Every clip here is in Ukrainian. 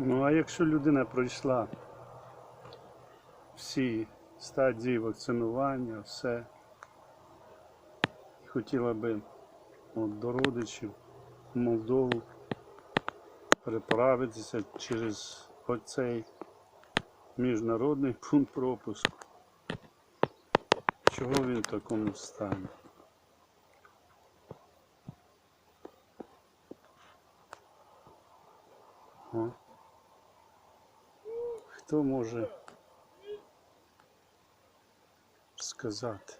Ну а якщо людина пройшла всі стадії вакцинування, все, і хотіла би от, до родичів в Молдову переправитися через оцей міжнародний пункт пропуску. Чого він в такому стані? О. Хто може сказати?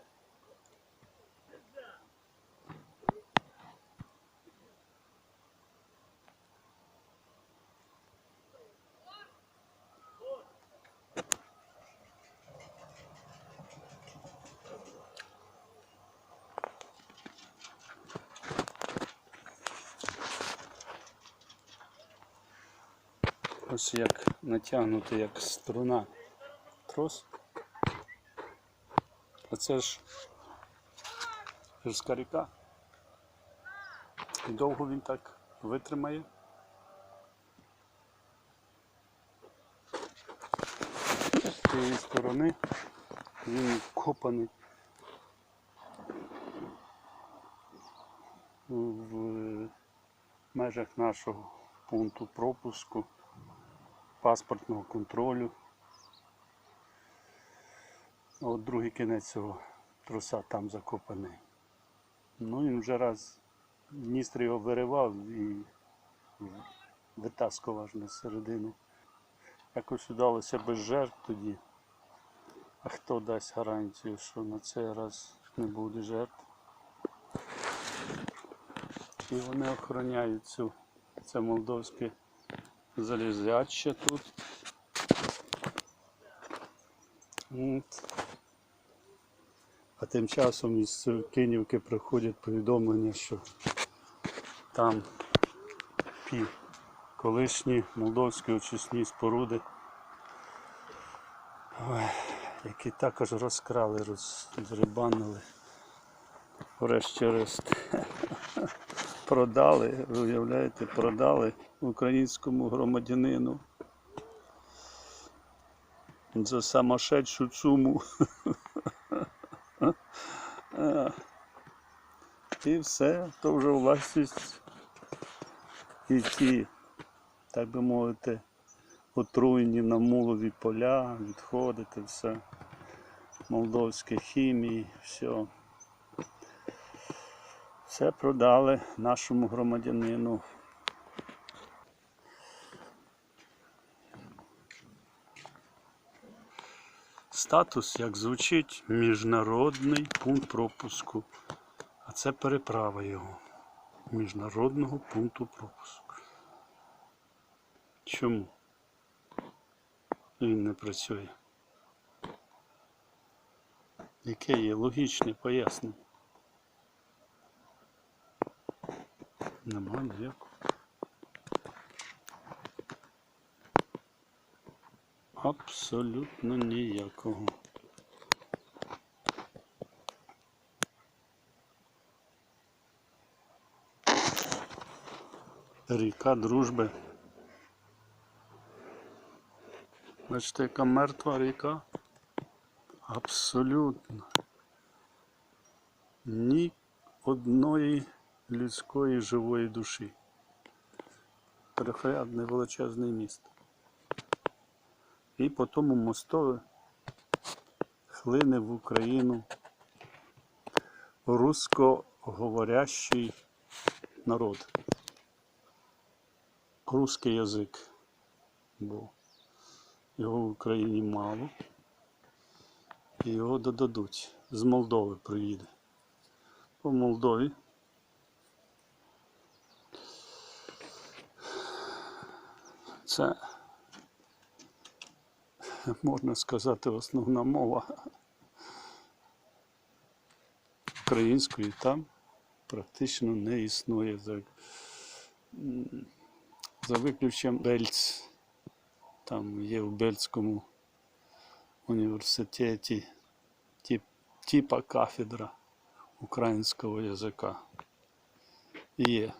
Ось як натягнути як струна трос. А це ж гірська ріка. І довго він так витримає. З цієї сторони він вкопаний в межах нашого пункту пропуску паспортного контролю. От другий кінець цього троса там закопаний. Ну він вже раз Дністр його виривав і витаскував на середину. Якось вдалося без жертв тоді. А хто дасть гарантію, що на цей раз не буде жертв? І вони охороняють цю це молдовське залізяче тут. От. А тим часом із Кинівки приходять повідомлення, що там пі колишні молдовські очисні споруди, які також розкрали, розрибанили. Врешті-решт продали, ви уявляєте, продали українському громадянину за самошедшу суму. І все, то вже власність і ті, так би мовити, отруєні на мулові поля, відходити, все. Молдовське хімії, все. Все продали нашому громадянину. Статус, як звучить, міжнародний пункт пропуску. А це переправа його. Міжнародного пункту пропуску. Чому він не працює? Яке є логічне пояснення? Нема ніякого. Абсолютно ніякого. Ріка дружби. Бачите, яка мертва ріка? Абсолютно. Ні одної людської живої душі. Перехрядне величезне місто. І по тому мостові хлине в Україну русскоговорящий народ. Русский язик. Бо його в Україні мало. І його додадуть. З Молдови приїде. По Молдові. Це можна сказати основна мова української там практично не існує за, за виключенням Бельц. Там є в Бельському університеті тип, типа кафедра українського язика. Є.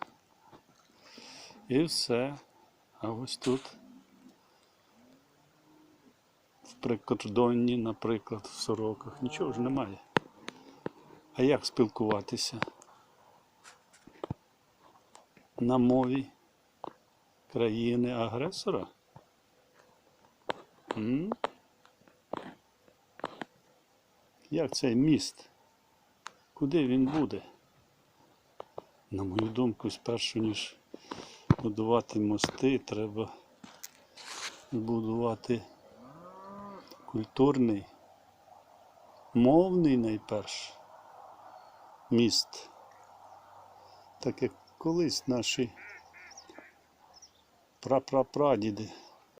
І все. А ось тут в прикордонні, наприклад, в сороках. Нічого ж немає. А як спілкуватися? На мові країни-агресора? Як цей міст? Куди він буде? На мою думку, спершу ніж будувати мости, треба будувати культурний, мовний найперше міст. Так як колись наші прапрапрадіди